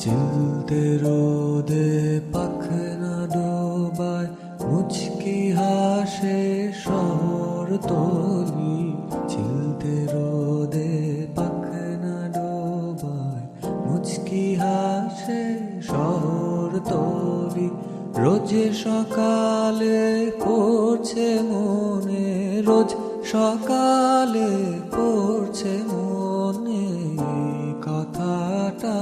চিলতে রোদে পাখনা ডোবায় মুচকি হাসে শহর তলি চিলতে রোদে পাখনা ডোবায় মুচকি হাসে শহর তলি রোজে সকালে পড়ছে মনে রোজ সকালে পড়ছে মনে কথাটা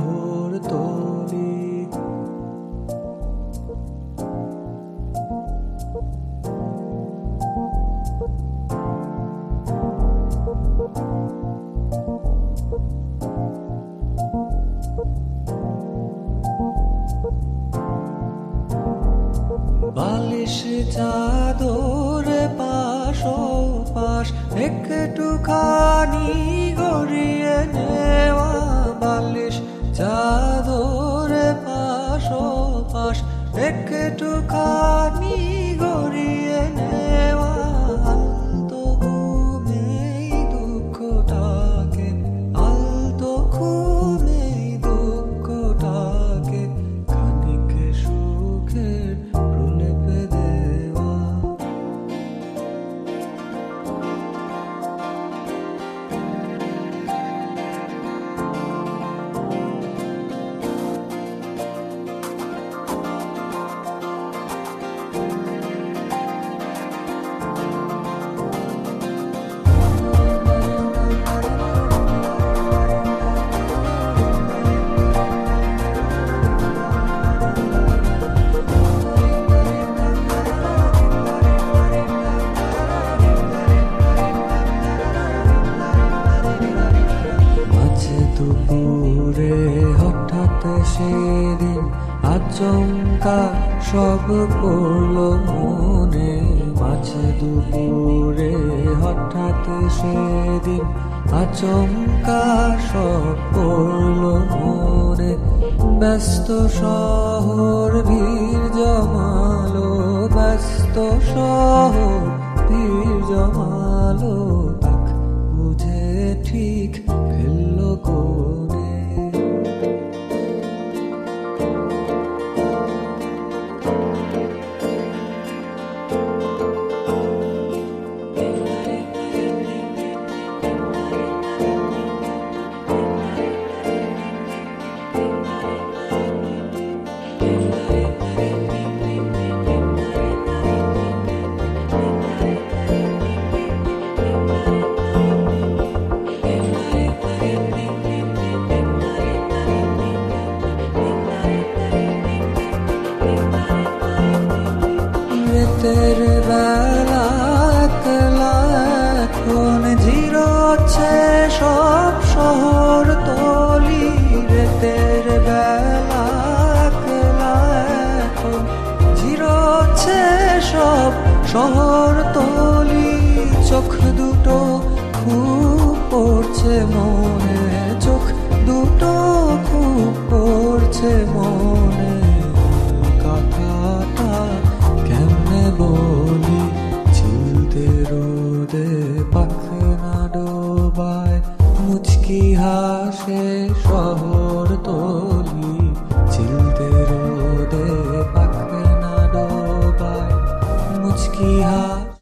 শহর তলি বালিশ চাদরে পাশ পাশ একটুখানি গড়িয়ে নেওয়া বালিশ চাদরে পাশ পাশ একটুখানি গড়িয়ে নেওয়া দুপুরে হঠাৎ সেদিন আচমকা সব পড়ল মনে। মাঝে দুপুরে হঠাৎ সেদিন আচমকা সব পড়ল মনে। ব্যস্ত শহর ভিড় জমালো, ব্যস্ত শহর ভিড় জমালো। রাতের বেলা সব শহর বেলা সব শহর তলি। চোখ দুটো খুব পড়ছে মনে, চোখ দুটো খুব পড়ছে মনে।